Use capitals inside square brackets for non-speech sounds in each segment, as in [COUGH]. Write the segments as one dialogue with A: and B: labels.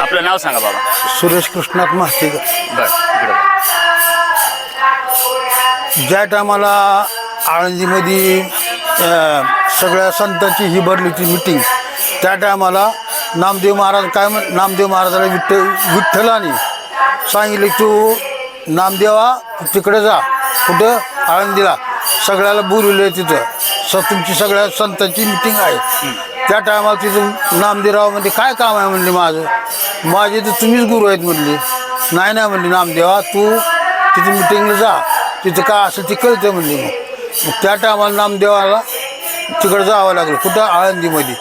A: आपलं नाव सांगा बाबा.
B: सुरेश कृष्णात मास्तेकर
A: बर इकडं
B: ज्या टायमाला आळंदीमध्ये अं, सगळ्या संतांची ही भरली होती मिटिंग त्या टायमाला नामदेव महाराज काय म्हण नामदेव महाराजाला विठ्ठल विठ्ठलाने सांगितले तू नामदेवा तिकडे जा कुठं? आळंदीला. सगळ्याला बोलवलं तिथं. स तुमची सगळ्या संतांची मिटिंग आहे. त्या टायमाला तिथं नामदेवराव म्हणते काय काम आहे? म्हणले माझं. माझे तर तुम्हीच गुरु आहेत म्हणले. नाही नाही म्हणले नामदेवा तू तिथे मिटिंगला जा. तिथं काय असं ते कळतं म्हणले मग. मग त्या टायमाला नामदेवाला तिकडं जावं लागलं कुठं? आळंदीमध्ये.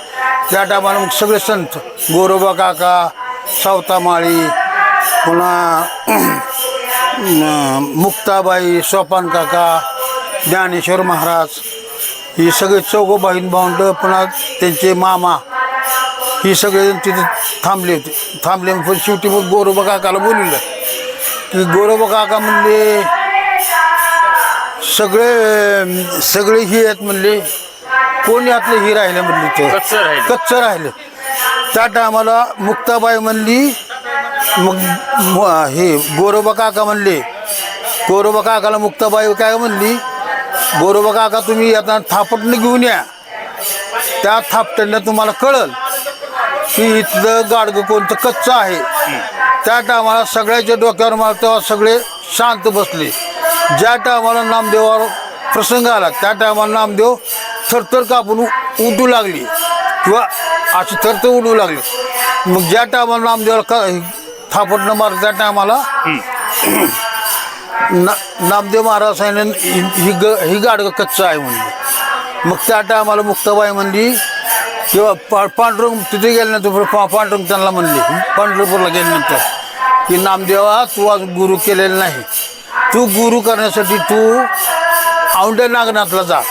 B: त्या टायमाला मग सगळे संत गोरोबा काका सावतामाळी पुन्हा [CLEARS THROAT] मुक्ताबाई सोपान काका ज्ञानेश्वर महाराज ही सगळे चौघं बहीण भावंड पुन्हा त्यांचे मामा ही सगळे तिथे थांबले होते. थांबले पण शेवटी मग गोरोबा काकाला बोलवलं. की गोरोबा काका म्हणले सगळे सगळे ही आहेत म्हणले. कोण यातले ही राहिले म्हणले ते?
A: कच्चं राहिलं.
B: त्या टायमाला मुक्ताबाई म्हणली मग हे गोरोबा काका म्हणले गोरोबा काकाला मुक्ताबाई काय म्हणली बरोबर काका तुम्ही आता थापटणं घेऊन या. त्या थापट्यांना तुम्हाला कळल की इथलं गाडगं कोणतं कच्चं आहे. त्या टायमाला सगळ्याच्या डोक्यावर मला तेव्हा सगळे शांत बसले. ज्या टायमाला नामदेवावर प्रसंग आला त्या टायमाला नामदेव थरथर कापून उडू लागले लागली किंवा अशी थरथर उडू लागले. मग ज्या टायमाला नामदेवाला क थापटणं मार त्या टायमाला ना नामदेव महाराज सांगितलं ही ग ही गाडगं कच्चं आहे म्हणली. मग त्या टायमाला मुक्ताबाई म्हणली किंवा पा पांडुरंग तिथे गेल्यानंतर पा पांडुरंग त्यांना म्हणली पंढरपूरला गेल्यानंतर की नामदेवा तू आज गुरु केलेला नाही. तू गुरु करण्यासाठी तू औंढ्या नागनाथला जा.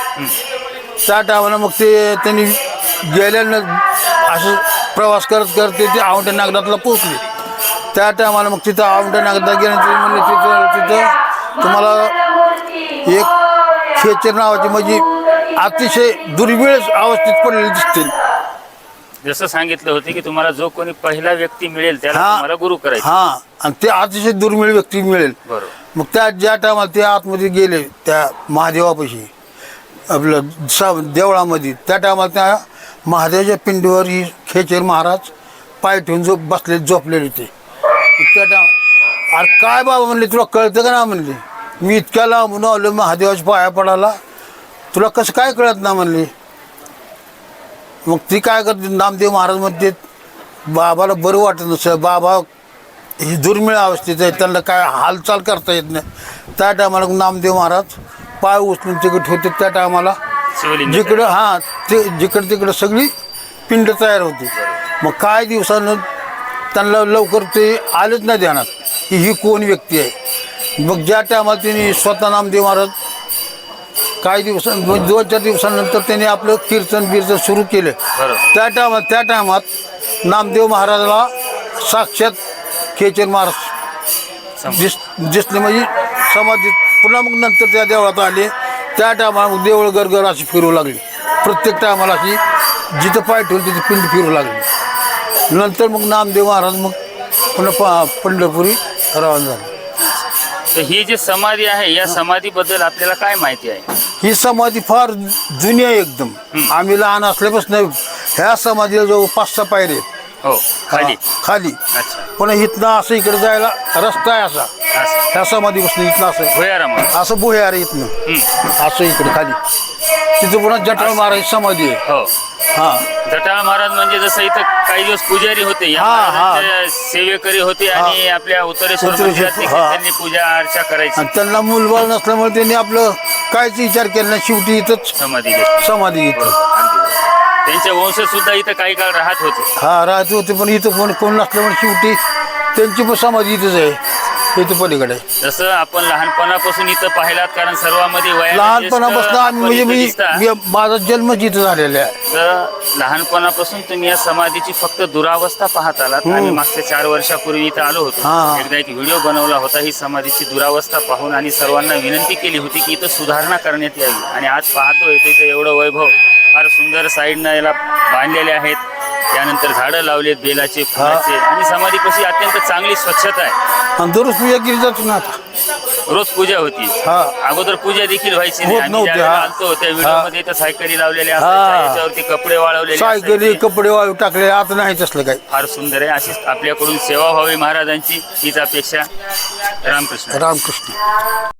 B: त्या टायमाला मग ते त्यांनी गेल्यानं असं प्रवास करत करत ते औंढ्या नागनाथला पोचले त्या टायमाला मग तिथं औंढ्या नागनाथ गेल्यानंतर म्हणले तिथं तिथं तुम्हाला एक खेचर नावाची म्हणजे अतिशय दुर्मिळ अवस्थेत पडलेली दिसतील.
A: जसं सांगितलं होतं की तुम्हाला जो कोणी पहिला व्यक्ती मिळेल त्याला
B: हा.
A: तुम्हाला गुरु करायचं.
B: हा आणि ते अतिशय दुर्मिळ व्यक्ती मिळेल.
A: बरोबर.
B: मग त्या ज्या टायमाला ते आतमध्ये गेले त्या महादेवापाशी आपलं सा देवळामध्ये त्या टायमाला त्या महादेवाच्या पिंडीवर ही खेचर महाराज पाय ठेवून झोप बसले झोपलेले ते त्या टायम अरे काय बाबा म्हणले तुला कळतं का ना म्हणले? मी इतक्या लांबून आलो महादेवाच्या पाया पडायला. तुला कसं काय कळत ना म्हणले? मग ती काय करते? नामदेव महाराज म्हणते बाबाला बरं वाटत नसतं बाबा ही दुर्मिळ अवस्थेत आहे त्यांना काय हालचाल करता येत नाही. त्या टायमाला नामदेव महाराज पाय उचलून तिकडे ठेवते त्या टायमाला जिकडं हां ते जिकडं तिकडं सगळी पिंड तयार होती. मग काय दिवसानं त्यांना लवकर ते आलेच नाही ध्यानात. की ही कोण व्यक्ती आहे? मग ज्या टायमाला त्यांनी स्वतः नामदेव महाराज काही दिवसां दोन चार दिवसानंतर त्यांनी आपलं कीर्तन बिर्तन सुरू केलं. त्या टायमात त्या टायमात नामदेव महाराजाला साक्षात खेचर महाराज दिस दिसले म्हणजे समाधीत पुन्हा मग नंतर त्या देवळात आले. त्या टायमाला देवळ गरगर अशी फिरू लागली. प्रत्येक टायमाला अशी जिथं पाय ठेवलं तिथे पिंड फिरू लागली. नंतर मग नामदेव महाराज मग पुन्हा पा पंढरपुरी रवाना झाले
A: तर ही जी समाधी आहे या समाधीबद्दल आपल्याला काय माहिती आहे?
B: ही समाधी फार जुनी आहे एकदम. आम्ही लहान असल्यापासून ह्या समाधीला जवळ पाच सहा पायरे आहेत.
A: हो खाली
B: हा, खाली.
A: अच्छा.
B: पुन्हा इथनं असं इकडे जायला रस्ता आहे असा.
A: असं.
B: ह्या समाधीपासून इथलं असं.
A: भुयाराम
B: असं बुहेर इथनं. असं इकडे खाली. तिथं पुन्हा जटाळ महाराज समाधी आहे.
A: हो.
B: हा.
A: जटाळ महाराज म्हणजे जसं इथं काही दिवस पुजारी होते या
B: हा, हा.
A: महाराजांचे सेवेकरी होते आणि आपल्या उत्तरेश्वर
B: उत्तरेश्वर,
A: मंदिरात देखील
B: हा.
A: त्यांनी पूजा अर्चा करायची.
B: आणि त्यांना मूलबाळ नसल्यामुळे त्यांनी आपलं कायच विचार केला नाही. शेवटी इथंच
A: समाधी घेतली.
B: समाधी
A: बरोबर. बरोबर. त्यांचे वंश सुद्धा इथं काही काळ राहत होते.
B: हा राहते होते पण इथं कोण कोण नसल्यामुळे शेवटी त्यांची पण समाधी इथंच आहे. इथं पलीकडे.
A: जसं आपण लहानपणापासून इथं पाहिलात कारण सर्वांमध्ये वयाने
B: लहानपणापासून
A: ज्येष्ठ
B: आम्ही म्हणजे
A: आपण
B: मी
A: इथं दिसता.
B: मी- माझा जन्मच इथं झालेला आहे.
A: तर लहानपणापासून तुम्ही या समाधीची फक्त दुरावस्था पाहत आलात. आम्ही मागच्या चार वर्षापूर्वी इथं आलो होतो.
B: हा.
A: एकदा एक व्हिडिओ बनवला होता. ही समाधीची दुरावस्था पाहून आणि सर्वांना विनंती केली होती की इथं सुधारणा करण्यात यावी. आणि आज पाहतोय इथं एवढं वैभव फार सुंदर साईडनं याला बांधलेले आहेत. त्यानंतर झाडं लावलेत बेलाचे फुलाचे. आणि समाधी कशी अत्यंत चांगली स्वच्छता आहे.
B: आणि दररोज पूजा केली जाते ना आता.
A: रोज पूजा होती.
B: हा.
A: अगोदर पूजा देखील व्हायची नाही.
B: होत
A: आम्ही
B: नव्हती,
A: ज्यावेळेला
B: हा.
A: आलतो त्या व्हिडिओमध्ये इथं सायकली लावलेल्या
B: हा.
A: असायच्या याच्यावरती कपडे वाळवलेले
B: सायकली
A: असायचे.
B: कपडे वाळू टाकले आता नाही असलं काही.
A: फार सुंदर आहे. अशीच आपल्याकडून सेवा व्हावी महाराजांची हीच अपेक्षा. रामकृष्ण.
B: रामकृष्ण.